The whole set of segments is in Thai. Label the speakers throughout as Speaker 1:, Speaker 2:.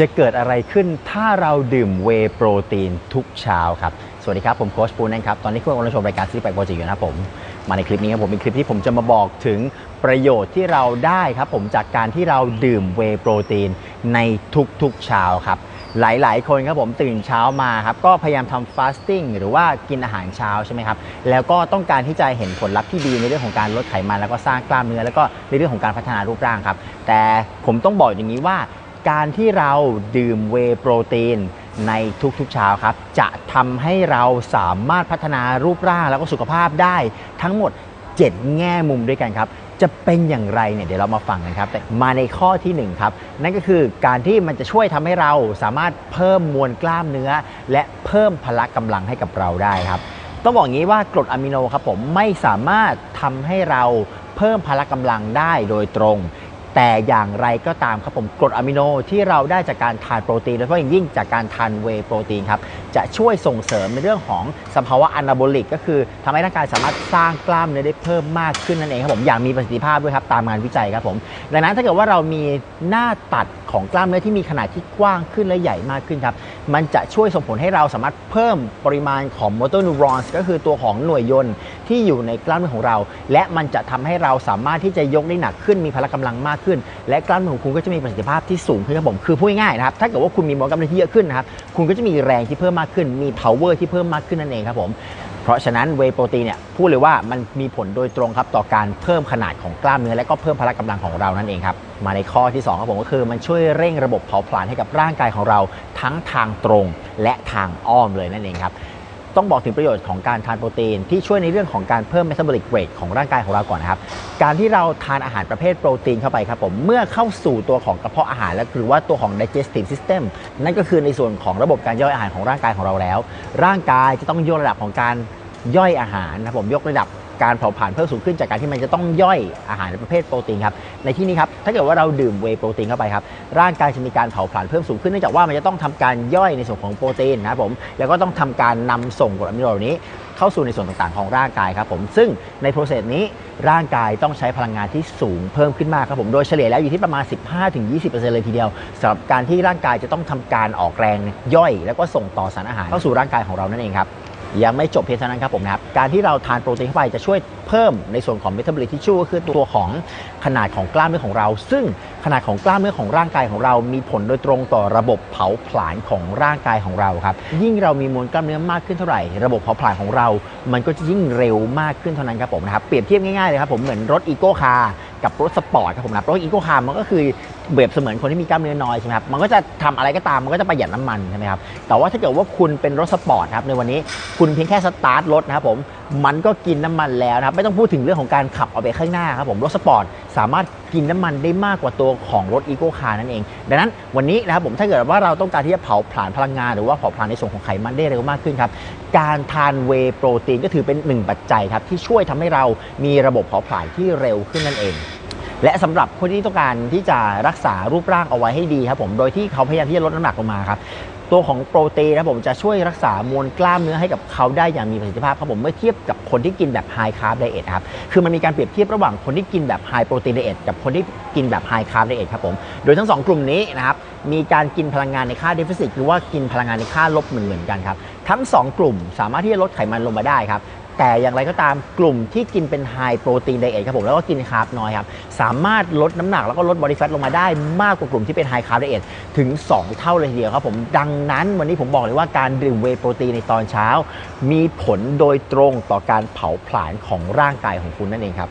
Speaker 1: จะเกิดอะไรขึ้นถ้าเราดื่มเวโปรตีนทุกเช้าครับ สวัสดีครับ ผมโค้ชปูนนะครับ ตอนนี้คุณกำลังชมรายการซีแปโปรจิอยู่นะครับผม มาในคลิปนี้ครับผมเป็นคลิปที่ผมจะมาบอกถึงประโยชน์ที่เราได้ครับผมจากการที่เราดื่มเวโปรตีนในทุกๆเช้าครับหลาย ๆ คนครับผมตื่นเช้ามาครับก็พยายามทำฟาสติ้งหรือว่ากินอาหารเช้าใช่ไหมครับแล้วก็ต้องการที่จะเห็นผลลัพธ์ที่ดีในเรื่องของการลดไขมันแล้วก็สร้างกล้ามเนื้อแล้วก็ในเรื่องของการพัฒนารูปร่างครับแต่ผมต้องบอกอย่างนี้ว่า การที่เราดื่มเวโปรตีนในทุกๆเช้าครับ จะทำให้เราสามารถพัฒนารูปร่างแล้วก็สุขภาพได้ทั้งหมด 7 แง่มุมด้วยกันครับ จะเป็นอย่างไรเนี่ยเดี๋ยวเรามาฟังกันครับ แต่มาในข้อทีหนึ่1 ครับ นั่นก็คือการที่มันจะช่วยทำให้เราสามารถเพิ่มมวลกล้ามเนื้อ และเพิ่มพละกำลังให้กับเราได้ครับต้องบอกงี้ว่ากรดอะมิโนครับผมไม่สามารถทำให้เราเพิ่มพละกำลังได้โดยตรง แต่อย่างไรก็ตามครับผมกรดอะมิโนที่เราได้จากการทานโปรตีนโดยเฉพาะอย่างยิ่งจากการทานเวโปรตีนครับ จะช่วยส่งเสริมในเรื่องของสภาวะอนาโบลิก ก็คือทำให้ร่างกายสามารถสร้างกล้ามเนื้อได้เพิ่มมากขึ้นนั่นเองครับผมอย่างมีประสิทธิภาพด้วยครับตามงานวิจัยครับผมดังนั้นถ้าเกิดว่าเรามีหน้าตัดของกล้ามเนื้อที่มีขนาดที่กว้างขึ้นและใหญ่มากขึ้นครับมันจะช่วยส่งผลให้เราสามารถเพิ่มปริมาณของมอเตอร์นูรอนก็คือตัวของหน่วยยนต์ที่อยู่ในกล้ามเนื้อของเรา และมันจะทำให้เราสามารถที่จะยกได้หนักขึ้นมีพละกำลังมากขึ้น และกล้ามเนื้อของคุณก็จะมีประสิทธิภาพที่สูงขึ้นครับผมคือพูดง่ายนะครับถ้าเกิดว่าคุณมีมวลกล้ามเนื้อที่เยอะขึ้นนะครับคุณก็จะมีแรงที่เพิ่มมากขึ้น มี power ที่เพิ่มมากขึ้นนั่นเองครับผม เพราะฉะนั้นเวโปรตีนเนี่ยพูดเลยว่ามันมีผลโดยตรงครับต่อการเพิ่มขนาดของกล้ามเนื้อและก็เพิ่มพละกำลังของเรานั่นเองครับ มาในข้อที่ 2 ครับผมก็คือมันช่วยเร่งระบบเผาผลาญให้กับร่างกายของเราทั้งทางตรงและทางอ้อมเลยนั่นเองครับ ต้องบอกถึงประโยชน์ของการทานโปรตีน ที่ช่วยในเรื่องของการเพิ่ม metabolic rate ของร่างกายของเราก่อนนะครับ การที่เราทานอาหารประเภทโปรตีนเข้าไปครับผม เมื่อเข้าสู่ตัวของกระเพาะอาหาร และหรือว่าตัวของ digestive system นั่นก็คือในส่วนของระบบการย่อยอาหารของร่างกายของเราแล้ว ร่างกายจะต้องยกระดับของการย่อยอาหารนะครับผมยกระดับ การเผาผลาญเพิ่มสูงขึ้นจากการที่มันจะต้องย่อยอาหารประเภทโปรตีนครับในที่นี้ครับถ้าเกิดว่าเราดื่มเวโปรตีนเข้าไปครับร่างกายจะมีการเผาผลาญเพิ่มสูงขึ้นเนื่องจากว่ามันจะต้องทำการย่อยในส่วนของโปรตีนนะครับผมแล้วก็ต้องทำการนำส่งกรดอะมิโนเหล่านี้เข้าสู่ในส่วนต่างๆของร่างกายครับผมซึ่งในโปรเซสนี้ร่างกายต้องใช้พลังงานที่สูงเพิ่มขึ้นมากครับผมโดยเฉลี่ยแล้วอยู่ที่ประมาณ 15-20%เลยทีเดียวสำหรับการที่ร่างกายจะต้องทำการออกแรงย่อย แล้วก็ส่งต่อสารอาหารเข้าสู่ร่างกายของเรานั่นเองครับ ยังไม่จบเพียงเท่านั้นครับผมนะครับการที่เราทานโปรตีนเข้าไปจะช่วยเพิ่มในส่วนของเมตาบอลิกที่ช่วยก็คือตัวของขนาดของกล้ามเนื้อของเรา ซึ่งขนาดของกล้ามเนื้อของร่างกายของเรา มีผลโดยตรงต่อระบบเผาผลาญของร่างกายของเราครับยิ่งเรามีมวลกล้ามเนื้อมากขึ้นเท่าไหร่ ระบบเผาผลาญของเรา มันก็จะยิ่งเร็วมากขึ้นเท่านั้นครับผมนะครับเปรียบเทียบง่ายๆเลยครับผมเหมือนรถอีโก้คาร์กับรถสปอร์ตครับผมนะรถอีโก้คาร์มันก็คือ เปรียบเสมือนคนที่มีกล้ามเนื้อน้อยใช่ไหมครับ มันก็จะทำอะไรก็ตามมันก็จะประหยัดน้ำมันใช่ไหมครับ แต่ว่าถ้าเกิดว่าคุณเป็นรถสปอร์ตครับในวันนี้คุณเพียงแค่สตาร์ทรถนะครับผม มันก็กินน้ำมันแล้วนะครับ ไม่ต้องพูดถึงเรื่องของการขับออกไปข้างหน้าครับผม รถสปอร์ตสามารถกินน้ำมันได้มากกว่าตัวของรถอีโก้คาร์นั่นเอง ดังนั้นวันนี้นะครับผมถ้าเกิดว่าเราต้องการที่จะเผาผลาญพลังงานหรือว่าเผาผลาญในส่วนของไขมันได้เร็วมากขึ้นครับ การทานเวโปรตีนก็ถือเป็นหนึ่งปัจจัยครับที่ช่วยทำให้เรามีระบบเผาผลาญที่เร็วขึ้นนั่นเอง และสำหรับคนที่ต้องการที่จะรักษารูปร่างเอาไว้ให้ดีครับผมโดยที่เขาพยายามที่จะลดน้ำหนักลงมาครับตัวของโปรตีนนะครับผมจะช่วยรักษามวลกล้ามเนื้อให้กับเขาได้อย่างมีประสิทธิภาพครับผมเมื่อเทียบกับคนที่กินแบบไฮคาร์บไดเอทครับคือมันมีการเปรียบเทียบระหว่างคนที่กินแบบไฮโปรตีนไดเอทกับคนที่กินแบบไฮคาร์บไดเอทครับผมโดยทั้งสองกลุ่มนี้นะครับมีการกินพลังงานในค่าเดฟ i ซิตหรือว่ากินพลังงานในค่าลบเหมือนๆกันครับทั้งสองกลุ่มสามารถที่จะลดไขมันลงมาได้ครับ แต่อย่างไรก็ตามกลุ่มที่กินเป็นไฮโปรตีนไดเอทครับผมแล้วก็กินคาร์บน้อยครับสามารถลดน้ำหนักแล้วก็ลดบอดี้แฟทลงมาได้มากกว่ากลุ่มที่เป็นไฮคาร์บไดเอทถึง 2 เท่าเลยทีเดียวครับผมดังนั้นวันนี้ผมบอกเลยว่าการดื่มเวโปรตีนในตอนเช้า มีผลโดยตรงต่อการเผาผลาญของร่างกายของคุณนั่นเองครับ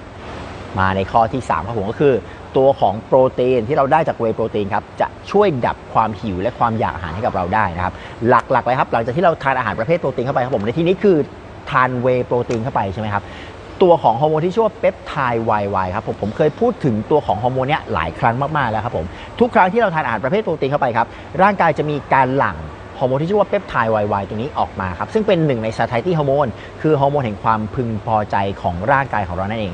Speaker 1: มาในข้อที่3ครับผมก็คือ ตัวของโปรตีนที่เราได้จากเวโปรตีนครับจะช่วยดับความหิวและความอยากอาหารให้กับเราได้นะครับหลักๆเลยครับหลังจากที่เราทานอาหารประเภทโปรตีนเข้าไปครับผมในที่นี้คือ ทานเวโปรตีนเข้าไปใช่ไหมครับตัวของฮอร์โมนที่ชื่อว่าเปปไทด์วายครับผมผมเคยพูดถึงตัวของฮอร์โมนเนี้ยหลายครั้งมากๆแล้วครับผมทุกครั้งที่เราทานอาหารประเภทโปรตีนเข้าไปครับร่างกายจะมีการหลั่งฮอร์โมนที่ชื่อว่าเปปไทด์วายตัวนี้ออกมาครับซึ่งเป็นหนึ่งในสาไทตี้ฮอร์โมนคือฮอร์โมนแห่งความพึงพอใจของร่างกายของเรานั่นเอง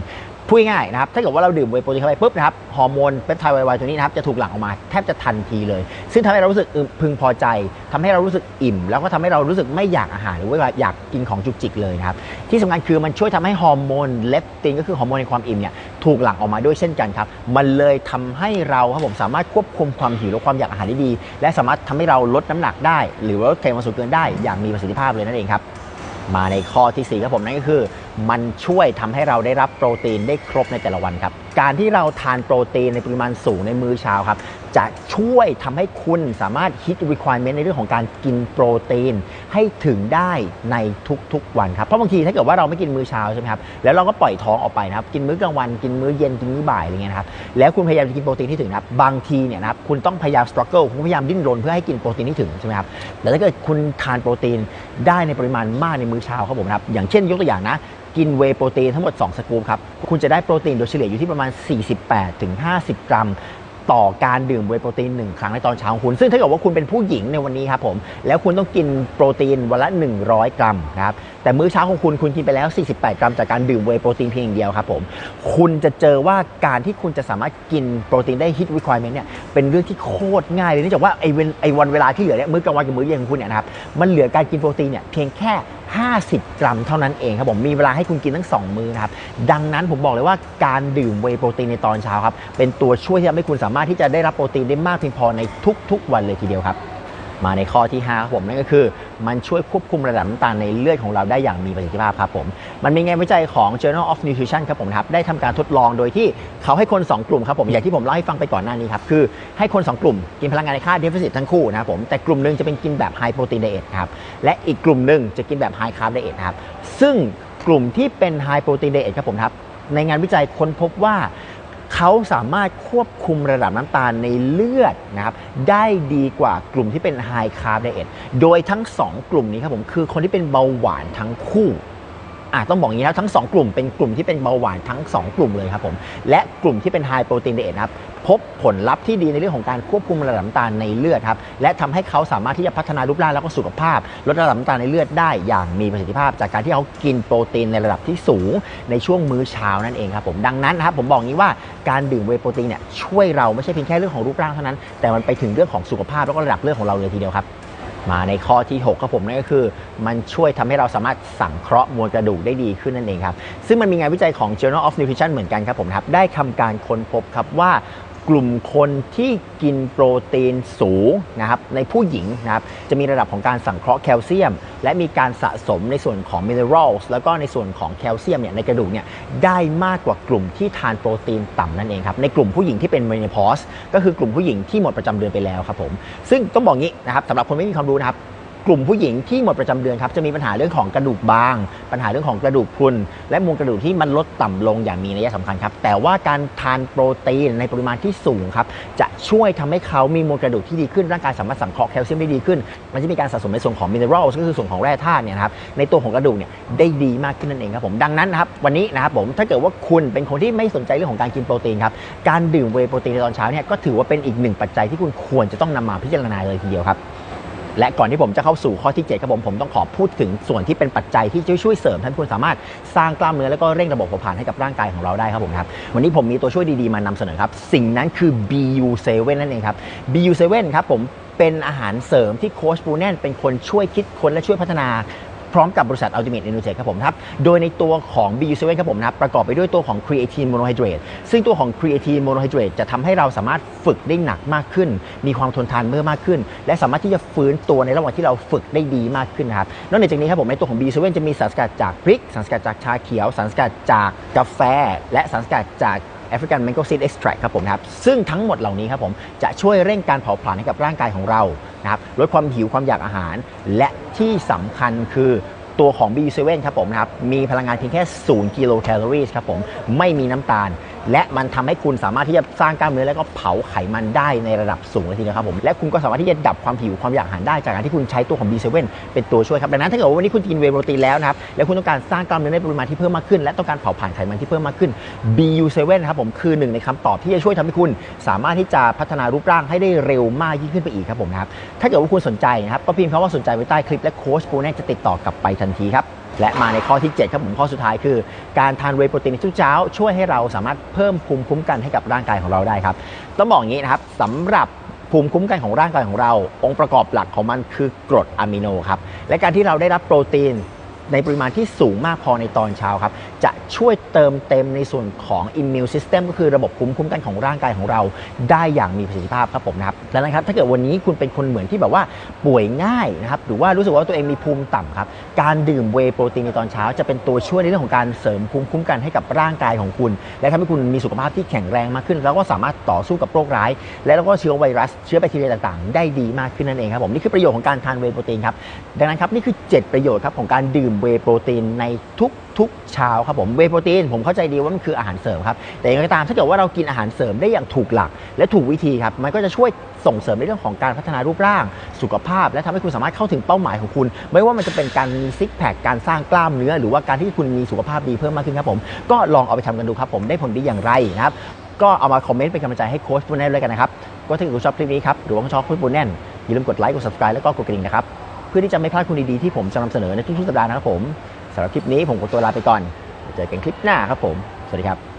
Speaker 1: พูดง่ายนะครับ ถ้าเกิดว่าเราดื่มเวย์โปรตีนเข้าไปปุ๊บนะครับ ฮอร์โมนเปปไทด์ YY ตัวนี้นะครับ จะถูกหลั่งออกมาแทบจะทันทีเลย ซึ่งทำให้เรารู้สึกพึงพอใจทำให้เรารู้สึกอิ่ม แล้วก็ทำให้เรารู้สึกไม่อยากอาหาร หรือว่าอยากกินของจุกจิกเลยนะครับ ที่สำคัญคือมันช่วยทำให้ฮอร์โมนเลปตินก็คือฮอร์โมนในความอิ่มเนี่ย ถูกหลั่งออกมาด้วยเช่นกันครับ มันเลยทำให้เราครับผมสามารถควบคุมความหิวและความอยากอาหารได้ดี และสามารถทำให้เราลดน้ำหนักได้ หรือว่าลดไขมันส่วนเกินได้ อย่างมีประสิทธิภาพเลยนั่นเองครับ มาในข้อที่4ครับผมนั่นก็คือ มันช่วยทำให้เราได้รับโปรตีนได้ครบในแต่ละวันครับ การที่เราทานโปรตีนในปริมาณสูงในมื้อเช้าครับ จะช่วยทำให้คุณสามารถ hit requirement ในเรื่องของการกินโปรตีนให้ถึงได้ในทุกๆวันครับ เพราะบางทีถ้าเกิดว่าเราไม่กินมื้อเช้าใช่ไหมครับ แล้วเราก็ปล่อยท้องออกไปนะครับ กินมื้อกลางวัน กินมื้อเย็น กินมื้อบ่ายอะไรเงี้ยนะครับ แล้วคุณพยายามจะกินโปรตีนที่ถึงนะครับ บางทีเนี่ยนะครับ คุณต้องพยายาม struggle คุณพยายามดิ้นรนเพื่อให้กินโปรตีนที่ถึงใช่ไหมครับ แต่ถ้าเกิดคุณทานโปรตีนได้ในปริมาณมากในมื้อเช้าครับผมนะครับ อย่างเช่นยกตัวอย่างนะ กินเวโปรตีนทั้งหมด 2 สกู๊ปครับ คุณจะได้โปรตีนโดยเฉลี่ยอยู่ที่ประมาณ 48-50ถึง50 กรัม ต่อการดื่มเวโปรตีน 1 ครั้งในตอนเช้าของคุณ ซึ่งถ้าเกิดว่าคุณเป็นผู้หญิงในวันนี้ครับผม แล้วคุณต้องกินโปรตีนวันละ 100 กรัมนะครับ แต่มื้อเช้าของคุณคุณกินไปแล้ว 48 กรัม จากการดื่มเวโปรตีนเพียงอย่างเดียวครับผม คุณจะเจอว่าการที่คุณจะสามารถกินโปรตีนได้ hit requirement เนี่ยเป็นเรื่องที่โคตรง่ายเลยเนื่องจากว่าไอ้เวนไอ้วันเวลาที่เหลือเนี่ยมื้อกลางวันกับมื้อเย็นของคุณเนี่ยนะครับมันเหลือการกินโปรตีนเนี่ยเพียงแค่50 กรัมเท่านั้นเองครับผมมีเวลาให้คุณกินทั้ง 2 มือนะครับดังนั้นผมบอกเลยว่าการดื่มเวโปรตีนในตอนเช้าครับเป็นตัวช่วยที่ทำให้คุณสามารถที่จะได้รับโปรตีนได้มากเพียงพอในทุกๆ วันเลยทีเดียวครับ มาในข้อที่5ครับผมนั่นก็คือ มันช่วยควบคุมระดับน้ำตาลในเลือดของเราได้อย่างมีประสิทธิภาพครับผมมันมีงานวิจัยของ Journal of Nutrition ครับผมครับได้ทำการทดลองโดยที่เขาให้คน 2 กลุ่มครับผมอย่างที่ผมเล่าให้ฟังไปก่อนหน้านี้ครับคือให้คน 2 กลุ่มกินพลังงานในค่า deficit ทั้งคู่นะครับผมแต่กลุ่มหนึ่งจะเป็นกินแบบ high protein diet ครับและอีกกลุ่มหนึ่งจะกินแบบ high carb diet นะครับซึ่งกลุ่มที่เป็น high protein diet ครับผมครับในงานวิจัยค้นพบว่า เขาสามารถควบคุมระดับน้ำตาลในเลือดนะครับได้ดีกว่ากลุ่มที่เป็นไฮคาร์บไดเอทโดยทั้ง 2 กลุ่มนี้ครับผมคือคนที่เป็นเบาหวานทั้งคู่ อะต้องบอกอย่างนี้ครับทั้ง 2 กลุ่มเป็นกลุ่มที่เป็นเบาหวานทั้ง 2 กลุ่มเลยครับผมและกลุ่มที่เป็น High Protein Diet นะครับพบผลลัพธ์ที่ดีในเรื่องของการควบคุมระดับน้ำตาลในเลือดครับและทำให้เขาสามารถที่จะพัฒนารูปร่างแล้วก็สุขภาพ ลดระดับน้ำตาลในเลือดได้อย่างมีประสิทธิภาพ จากการที่เขากินโปรตีนในระดับที่สูงในช่วงมื้อเช้านั่นเองครับผมดังนั้นนะครับผมบอกงี้ว่าการดื่มเวโปรตีนเนี่ยช่วยเราไม่ใช่เพียงแค่เรื่องของรูปร่างเท่านั้น แต่มันไปถึงเรื่องของสุขภาพแล้วก็ระดับเลือดของเราเลยทีเดียวครับ มาในข้อที่ 6 ครับผมนั่นก็คือ มันช่วยทำให้เราสามารถสังเคราะห์มวลกระดูกได้ดีขึ้นนั่นเองครับ ซึ่งมันมีงานวิจัยของ Journal of Nutrition เหมือนกันครับผมครับได้ทำการค้นพบครับว่า กลุ่มคนที่กินโปรตีนสูงนะครับในผู้หญิงนะครับจะมีระดับของการสังเคราะห์แคลเซียม และมีการสะสมในส่วนของมิเนอรัลแล้วก็ในส่วนของแคลเซียมเนี่ยในกระดูกเนี่ยได้มากกว่ากลุ่มที่ทานโปรตีนต่ำนั่นเองครับในกลุ่มผู้หญิงที่เป็น menopause ก็คือกลุ่มผู้หญิงที่หมดประจำเดือนไปแล้วครับผมซึ่งต้องบอกงี้นะครับสำหรับคนไม่มีความรู้นะครับ กลุ่มผู้หญิงที่หมดประจำเดือนครับจะมีปัญหาเรื่องของกระดูกบาง ปัญหาเรื่องของกระดูกพรุนและมวลกระดูกที่มันลดต่ำลงอย่างมีนัยสำคัญครับ แต่ว่าการทานโปรตีนในปริมาณที่สูงครับจะช่วยทำให้เขามีมวลกระดูกที่ดีขึ้นร่างกายสามารถสังเคราะห์แคลเซียมได้ดีขึ้น มันจะมีการสะสมในส่วนของมินเนอรัลก็คือส่วนของแร่ธาตุเนี่ยนะครับในตัวของกระดูกเนี่ยได้ดีมากขึ้นนั่นเองครับผมดังนั้นนะครับวันนี้นะครับผมถ้าเกิดว่าคุณเป็นคนที่ไม่สนใจเรื่องของการกินโปรตีนครับการดื่มเวย์โปรตีนในตอนเช้าเนี่ยก็ถือว่าเป็นอีกหนึ่งปัจจัยที่คุณควรจะต้องนำมาพิจารณาเลยทีเดียวครับ และก่อนที่ผมจะเข้าสู่ข้อที่7ครับผมผมต้องขอพูดถึงส่วนที่เป็นปัจจัยที่จะช่วยเสริมท่านคุณสามารถสร้างกล้ามเนื้อแล้วก็เร่งระบบเผาผลาญให้กับร่างกายของเราได้ครับผมครับวันนี้ผมมีตัวช่วยดีๆมานำเสนอครับ สิ่งนั้นคือ BU7 นั่นเองครับ BU7 ครับผมเป็นอาหารเสริมที่โค้ชปูแนนเป็นคนช่วยคิดค้นและช่วยพัฒนา พร้อมกับบริษัท Ultimate Energy ครับผมครับ โดยในตัวของ BU7 ครับผมนะครับประกอบไปด้วยตัวของ Creatine Monohydrate ซึ่งตัวของ Creatine Monohydrate จะทำให้เราสามารถฝึกได้หนักมากขึ้น มีความทนทานเมื่อมากขึ้น และสามารถที่จะฟื้นตัวในระหว่างที่เราฝึกได้ดีมากขึ้นนะครับนอกจากนี้ครับผมในตัวของ BU7 จะมีสารสกัดจากพริก สารสกัดจากชาเขียว สารสกัดจากกาแฟ และสารสกัดจาก African Mango Seed Extract ครับผมนะครับซึ่งทั้งหมดเหล่านี้ครับผมจะช่วยเร่งการเผาผลาญให้กับร่างกายของเรานะครับลดความหิวความอยากอาหาร และที่สำคัญคือตัวของ B7 ครับผมนะครับมีพลังงานเพียงแค่ 0 กิโลแคลอรี่ครับผมไม่มีน้ำตาล และมันทำให้คุณสามารถที่จะสร้างกล้ามเนื้อแล้วก็เผาไขมันได้ในระดับสูงเลยทีเดียวครับผมและคุณก็สามารถที่จะดับความหิวความอยากอาหารได้จากการที่คุณใช้ตัวของ B7 เป็นตัวช่วยครับดังนั้นถ้าเกิดว่าวันนี้คุณกินเวโปรตีนแล้วนะครับแล้วคุณต้องการสร้างกล้ามเนื้อในปริมาณที่เพิ่มมากขึ้น และต้องการเผาผลาญไขมันที่เพิ่มมากขึ้น BU7 ครับผมคือหนึ่งในคำตอบที่จะช่วยทำให้คุณ สามารถที่จะพัฒนารูปร่างให้ได้เร็วมากยิ่งขึ้นไปอีกครับผมนะครับถ้าเกิดว่าคุณสนใจนะครับก็พิมพ์คำว่าสนใจไว้ใต้คลิปและโค้ชปูแน่จะติดต่อกลับไปทันทีครับ และมาในข้อที่7ครับผมข้อสุดท้ายคือ การทานเวโปรตีนในทุกเช้า ช่วยให้เราสามารถเพิ่มภูมิคุ้มกันให้กับร่างกายของเราได้ครับต้องบอกอย่างนี้นะครับสำหรับภูมิคุ้มกันของร่างกายของเรา องค์ประกอบหลักของมันคือกรดอะมิโนครับและการที่เราได้รับโปรตีน ในปริมาณที่สูงมากพอในตอนเช้าครับ จะช่วยเติมเต็มในส่วนของ immune system ก็คือระบบภูมิคุ้มกันของร่างกายของเรา ได้อย่างมีประสิทธิภาพครับผมนะครับและนะครับถ้าเกิดวันนี้คุณเป็นคนเหมือนที่แบบว่าป่วยง่ายนะครับหรือว่ารู้สึกว่าตัวเองมีภูมิต่ำครับ การดื่มเวโปรตีนในตอนเช้า จะเป็นตัวช่วยในเรื่องของการเสริมภูมิคุ้มกันให้กับร่างกายของคุณ และทำให้คุณมีสุขภาพที่แข็งแรงมากขึ้น แล้วก็สามารถต่อสู้กับโรคร้าย และแล้วก็เชื้อไวรัส เชื้อแบคทีเรียต่างๆ ได้ดีมากขึ้นนั่นเองครับผมนี่คือประโยชน์ของการทานเวโปรตีนครับดังนั้นครับนี่คือ 7 ประโยชน์ครับของการดื่มเวโปรตีนในทุกทุกเช้าครับผมเวโปรตีนผมเข้าใจดีว่ามันคืออาหารเสริมครับ แต่อย่างไรก็ตามถ้าเกิดว่าเรากินอาหารเสริมได้อย่างถูกหลัก และถูกวิธีครับ มันก็จะช่วยส่งเสริมในเรื่องของการพัฒนารูปร่าง สุขภาพ และทำให้คุณสามารถเข้าถึงเป้าหมายของคุณ ไม่ว่ามันจะเป็นการมีซิกแพคการสร้างกล้ามเนื้อ หรือว่าการที่คุณมีสุขภาพดีเพิ่มมากขึ้นครับผมก็ลองเอาไปทำกันดูครับผมได้ผลดีอย่างไรนะครับก็เอามาคอมเมนต์เป็นกำลังใจให้โค้ชปูแน่นด้วยกันนะครับก็ถ้าเกิดคุณชอบคลิปนี้ครับหรือว่าชอบโค้ชปูแน่นอย่าลืมกดไลค์กด subscribe แล้วก็กดกระดิ่งนะครับ พื่อที่จะไม่พลาดคุณดีๆที่ผมจะนำเสนอในทุกๆสัปดาห์นะครับผมสำหรับคลิปนี้ผมขอตัวลาไปก่อนเจอกันคลิปหน้าครับผม สวัสดีครับ